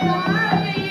Thank you.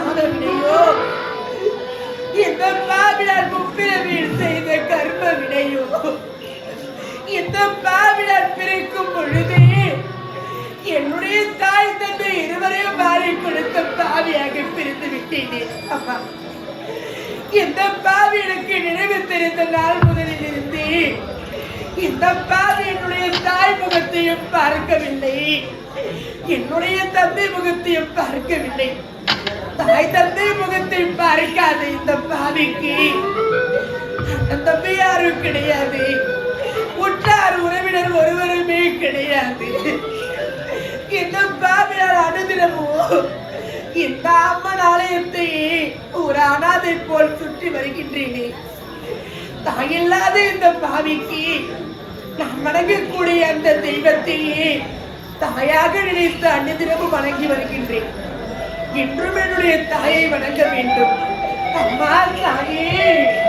பாவவினையோ இந்த பாவிடர் நான் செய்த கர்ம வினையோ இந்த பாவி பிரிக்கும் பொழுது பொழுதே என்னுடைய தாய் தந்தை இருவரையும் மாறி கொடுத்த பாவியாக பிரிந்து விட்டேனே. அம்மா இந்த பாவி எனக்கு நினைவு தெரிந்த நாள் முதலில் இருந்து இந்த பாவி என்னுடைய தாய் முகத்தையும் பார்க்கவில்லை. என்னுடைய தந்தை முகத்தையும் பார்க்கவில்லை. தாய் தந்தை முகத்தை பார்க்காத இந்த பாவிக்கு அண்ணன் தம்பி யாரும் கிடையாது. உற்றார் உறவினர் ஒருவருமே கிடையாது. இந்த பாவியார் அனுதினமோ இந்த அம்மன் ஆலயத்தை ஒரு அனாதை போல் சுற்றி வருகின்றேனே. தாயில்லாத இந்த பாவிக்கு நான் வணங்கக்கூடிய அந்த தெய்வத்தையே தாயாக நினைத்து அன்னிதினமும் வணங்கி வருகின்றேன். இன்றும் என்னுடைய தாயை வணங்க வேண்டும். அம்மா தாயே.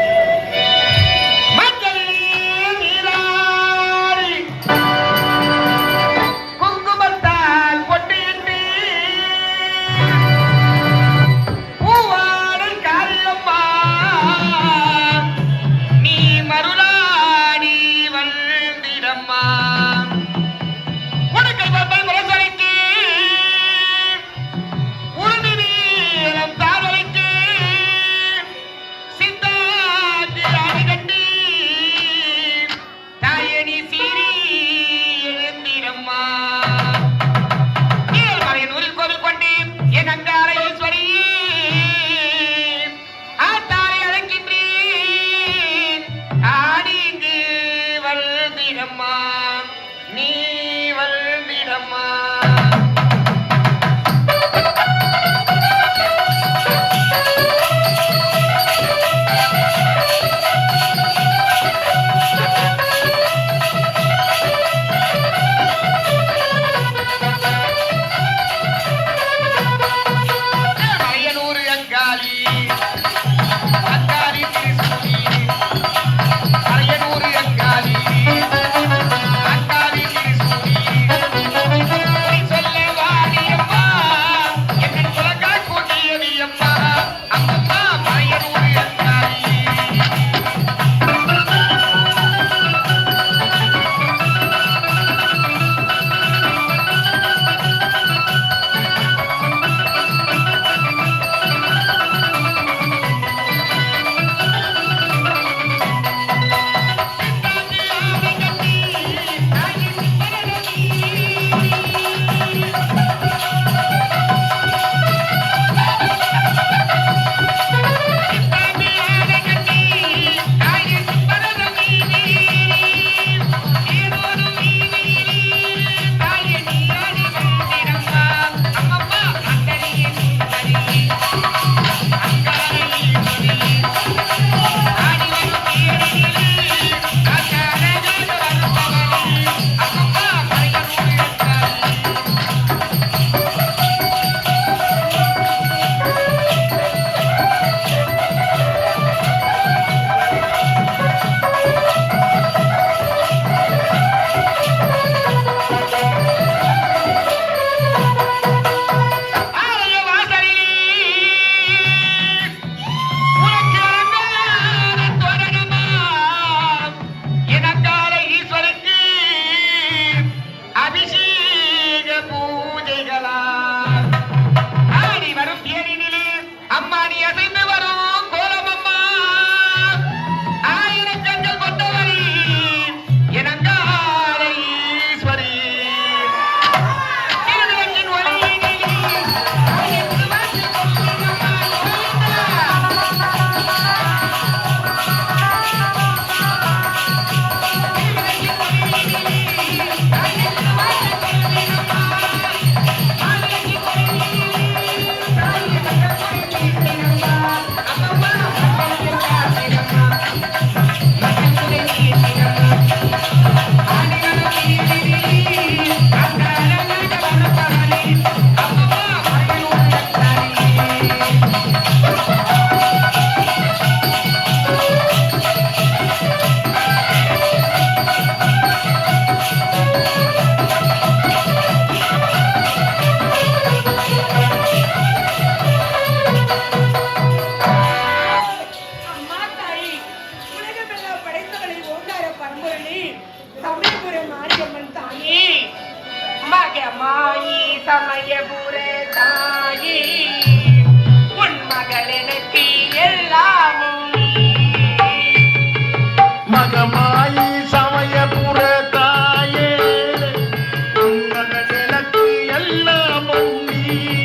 உன்னதற்கு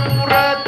burra.